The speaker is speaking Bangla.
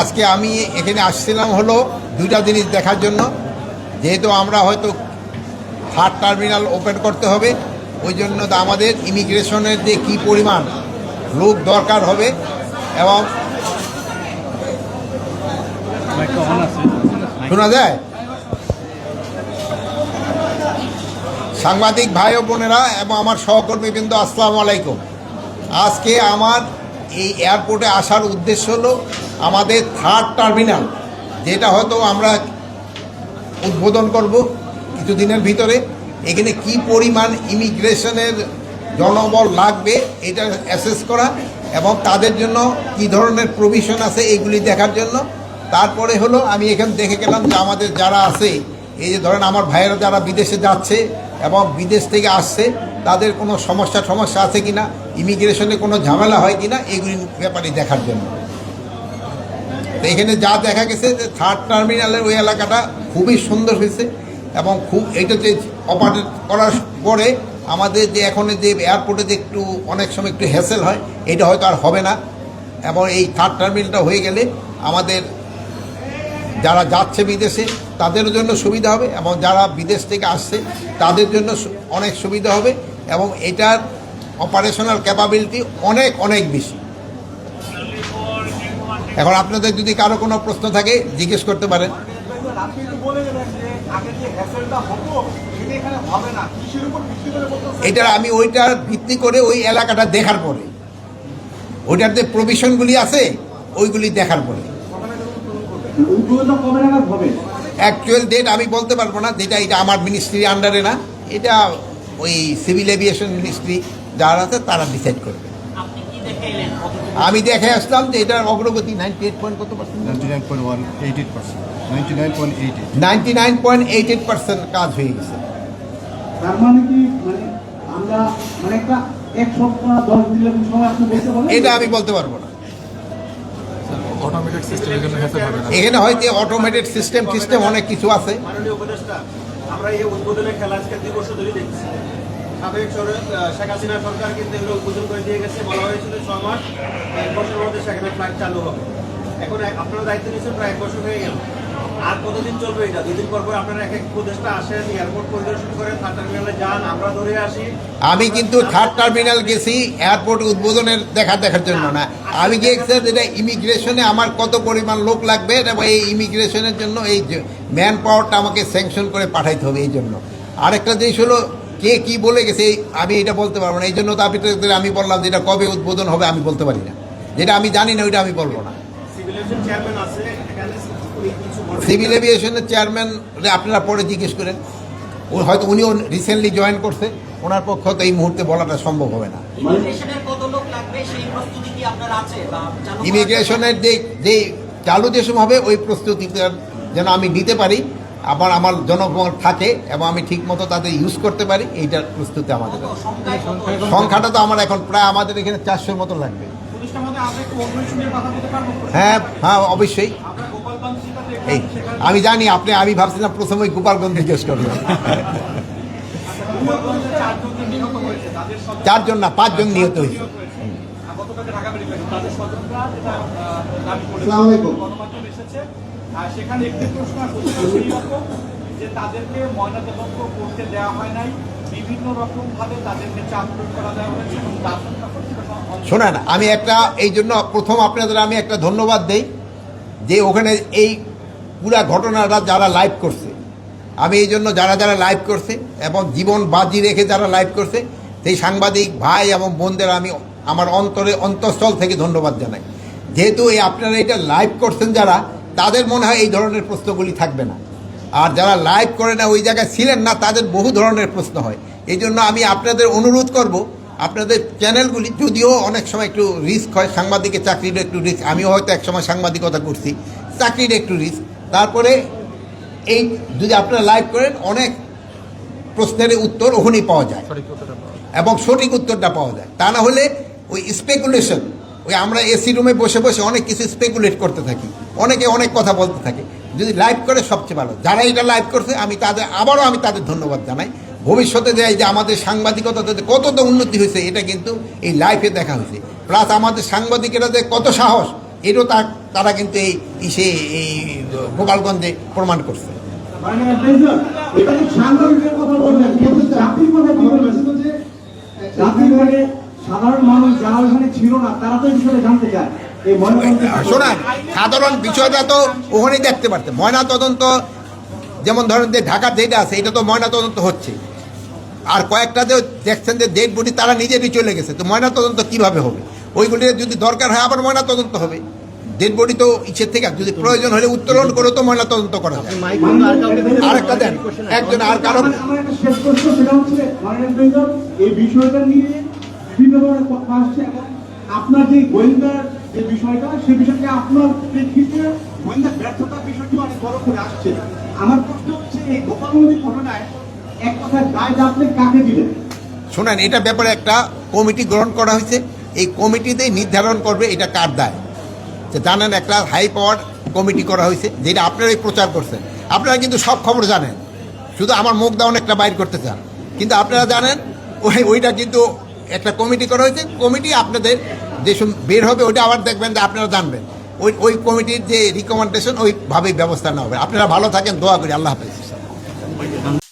আজকে আমি এখানে আসছিলাম হলো দুইটা জিনিস দেখার জন্য। যেহেতু আমরা হয়তো থার্ড টার্মিনাল ওপেন করতে হবে, ওই জন্য তো আমাদের ইমিগ্রেশনের যে কী পরিমাণ লোক দরকার হবে এবং শোনা যায়? সাংবাদিক ভাই ও বোনেরা এবং আমার সহকর্মীবৃন্দ, আসসালামু আলাইকুম। আজকে আমার এই এয়ারপোর্টে আসার উদ্দেশ্য হলো আমাদের থার্ড টার্মিনাল যেটা হয়তো আমরা উদ্বোধন করব কিছুদিনের ভিতরে, এখানে কি পরিমাণ ইমিগ্রেশনের জনবল লাগবে এটা অ্যাসেস করা এবং তাদের জন্য কি ধরনের প্রভিশন আছে এগুলি দেখার জন্য। তারপরে হলো আমি এখানে দেখে গেলাম যে আমাদের যারা আছে, এই যে ধরেন আমার ভাইয়েরা যারা বিদেশে যাচ্ছে এবং বিদেশ থেকে আসছে, তাদের কোনো সমস্যা সমস্যা আছে কিনা, ইমিগ্রেশনে কোনো ঝামেলা হয় কিনা, এগুলি ব্যাপারে দেখার জন্য। তো এখানে যা দেখা গেছে যে থার্ড টার্মিনালের ওই এলাকাটা খুবই সুন্দর হয়েছে এবং খুব এটা যে অপারেট করার পরে আমাদের যে এখন যে এয়ারপোর্টে যে একটু অনেক সময় একটু হ্যাসেল হয়, এটা হয়তো আর হবে না। এবং এই থার্ড টার্মিনালটা হয়ে গেলে আমাদের যারা যাচ্ছে বিদেশে, তাদের জন্য সুবিধা হবে এবং যারা বিদেশ থেকে আসছে, তাদের জন্য অনেক সুবিধা হবে এবং এটার অপারেশনাল ক্যাপাবিলিটি অনেক অনেক বেশি। এখন আপনাদের যদি কারও কোনো প্রশ্ন থাকে জিজ্ঞেস করতে পারেন। এটা আমি ওইটার ভিত্তি করে ওই এলাকাটা দেখার পরে। ওইটার যে প্রভিশনগুলি আছে ওইগুলি দেখার পরে। অ্যাকচুয়াল ডেট আমি বলতে পারব না যেটা এটা আমার মিনিস্ট্রির আন্ডারে না। এটা ওই সিভিল এভিয়েশন মিনিস্ট্রি যারা আছে তারা ডিসাইড করবে আপনি কি দেখে এলেন আমি দেখে আসলাম যে এটার অগ্রগতি নাইনটি এইট পয়েন্ট কত percent 99.188%. 99.88. Ninety nine point eight eight percent কাজ হয়ে গেছে। তার মানে কি? মানে আমরা মানে একটা এক সপ্তাহ দশ দিনের সময় আপনি বলতে পারেন এটা আমি বলতে পারব না। সিস্টেম এখানে না। এখানে হয়তো অটোমেটেড সিস্টেম সিস্টেম অনেক কিছু আছে। মাননীয় উপদেষ্টা আমরা এই উদ্বোধনের খেলা আজকে দুই বছর ধরে দেখছি। সাবেক শেখ হাসিনা সরকার কিন্তু এগুলো উদ্বোধন করে দিয়ে গেছে। বলা হয়েছিল ছ মাস, এক বছরের মধ্যে সেখানে ফ্লাইট চালু হবে। এখন আপনারা দায়িত্ব নিয়েছেন প্রায় এক বছর হয়ে গেল। আর কতদিন চলবে এটা? দুদিন পর পর আপনারা এক এক উপদেষ্টা আসেন এয়ারপোর্ট পরিদর্শন করেন থার্ড টার্মিনালে যান, আমরা ধরে আসি। আমি কিন্তু থার্ড টার্মিনাল গেছি এয়ারপোর্ট উদ্বোধনের দেখা দেখার জন্য না। আমি গিয়েছি এটা ইমিগ্রেশনে আমার কত পরিমাণ লোক লাগবে এই ইমিগ্রেশনের জন্য এই ম্যান পাওয়ারটা আমাকে স্যাংশন করে পাঠাইতে হবে এই জন্য। আরেকটা জিনিস হলো কে কি বলে গেছে আমি এটা বলতে পারব না। এই জন্য তো আপনাদের আমি বললাম যে এটা কবে উদ্বোধন হবে আমি বলতে পারি না। যেটা আমি জানি না ওইটা আমি বলব না। সিভিল এভিয়েশনের চেয়ারম্যান আপনারা পরে জিজ্ঞেস করেন। ও হয়তো উনিও রিসেন্টলি জয়েন করছে। ওনার পক্ষ তো এই মুহূর্তে বলাটা সম্ভব হবে না। ইমিগ্রেশনের কত লোক লাগবে? সেই প্রস্তুতি কি আপনার আছে? বা চালু যে যে চালু দেশম হবে ওই প্রস্তুতিটা যেন আমি নিতে পারি। আবার আমার জনগণ থাকে এবং আমি ঠিক মতো তাদের ইউজ করতে পারি এইটার প্রস্তুতি আমাদের? সংখ্যাটা তো আমার এখন প্রায় আমাদের এখানে চারশোর মতো লাগবে। প্রতিষ্ঠার মধ্যে আমরা একটু অন্বেষণ নিয়ে কথা বলতে পারব হ্যাঁ হ্যাঁ অবশ্যই। এই আমি জানি আপনি আমি ভাবছিলাম প্রথমে ওই গোপালগঞ্জ জিজ্ঞেস করবেন। চারজন না পাঁচজন নিহত হয়েছে। আসসালামু আলাইকুম। সেখানে একটি প্রশ্ন যে তাদেরকে ময়নাতদন্ত করতে দেওয়া হয় নাই বিভিন্ন রকম ভাবে তাদেরকে চাপ প্রয়োগ করা দেওয়া হয়েছে এবং দাফন শোনেন আমি একটা এই জন্য প্রথম আপনাদের আমি একটা ধন্যবাদ দেই যে ওখানে এই পুরা ঘটনাটা যারা লাইভ করছে। আমি এই জন্য যারা যারা লাইভ করছে এবং জীবন বাজি রেখে যারা লাইভ করছে সেই সাংবাদিক ভাই এবং বোনদের আমি আমার অন্তরে অন্তঃস্থল থেকে ধন্যবাদ জানাই। যেহেতু এই আপনারা এটা লাইভ করছেন যারা তাদের মনে হয় এই ধরনের প্রশ্নগুলি থাকবে না। আর যারা লাইভ করে না ওই জায়গায় ছিলেন না তাদের বহু ধরনের প্রশ্ন হয়। এই জন্য আমি আপনাদের অনুরোধ করব আপনাদের চ্যানেলগুলি যদিও অনেক সময় একটু রিস্ক হয় সাংবাদিকের চাকরির একটু রিস্ক। আমিও হয়তো এক সময় সাংবাদিকতা করছি চাকরির একটু রিস্ক। তারপরে এই যদি আপনারা লাইভ করেন অনেক প্রশ্নের উত্তর ওখানেই পাওয়া যায়। পাওয়া যায়। এবং সঠিক উত্তরটা পাওয়া যায়। তা না হলে ওই স্পেকুলেশন ওই আমরা এসি রুমে বসে বসে অনেক কিছু স্পেকুলেট করতে থাকি। অনেকে অনেক কথা বলতে থাকে। যদি লাইভ করে সবচেয়ে ভালো। যারা এটা লাইভ করছে, আমি তাদের আবারও আমি তাদের ধন্যবাদ জানাই। ভবিষ্যতে দেয় যে আমাদের সাংবাদিকতাতে যে কতটা উন্নতি হয়েছে, এটা কিন্তু এই লাইফে দেখা হয়েছে। প্লাস আমাদের সাংবাদিকেরা যে কত সাহস এটাও তার তারা কিন্তু এই ইসে এই গোপালগঞ্জে প্রমাণ করছে। মানে তো কথা সাধারণ মানুষ যারা ওখানে ছিল না তারা তো এই বিষয়ে জানতে চায়। এই শোনান সাধারণ বিষয়টা তো ওখানেই দেখতে পারতে। ময়না তদন্ত যেমন ধরেন যে ঢাকার যেটা আছে এটা তো ময়না তদন্ত হচ্ছে। আর কয়েকটা যে দেখছেন যে ডেড বডি তারা নিজেরই চলে গেছে। তো ময়না তদন্ত কীভাবে হবে? ওইগুলি যদি দরকার হয় আবার ময়না তদন্ত হবে। ডেড বডি তো ইচ্ছের থেকে যদি প্রয়োজন হলে উত্তোলন করে তো ময়না তদন্ত করা যায়। আরেকটা দেন। একজন আর একটা শেষ প্রশ্ন সেটা হচ্ছে এই বিষয়টা নিয়ে কথা আসছে আপনার যে গোয়েন্দার যে বিষয়টা সেই বিষয়টা আপনার প্রেক্ষিতে ব্যর্থতার বিষয়টি অনেক বড় করে আসছে। আমার প্রশ্ন হচ্ছে, এই গোপালগঞ্জের ঘটনায় এক দায় আপনি কাকে দিলেন? শোনেন, এটা ব্যাপারে একটা কমিটি গ্রহণ করা হয়েছে। এই কমিটিতেই নির্ধারণ করবে এটা কার দায়। যে জানেন, একটা হাই পাওয়ার কমিটি করা হয়েছে, যেটা আপনারাই প্রচার করছেন। আপনারা কিন্তু সব খবর জানেন। শুধু আমার মুখ দাউন একটা বাইর করতে চান। কিন্তু আপনারা জানেন, ওই ওইটা কিন্তু একটা কমিটি করা হয়েছে, কমিটি আপনাদের যে সম- বের হবে ওইটা আবার দেখবেন যে আপনারা জানবেন। ওই ওই কমিটির যে রিকমেন্ডেশন ওইভাবেই ব্যবস্থা নেওয়া হবে। আপনারা ভালো থাকেন, দোয়া করি, আল্লাহ হাফেজ।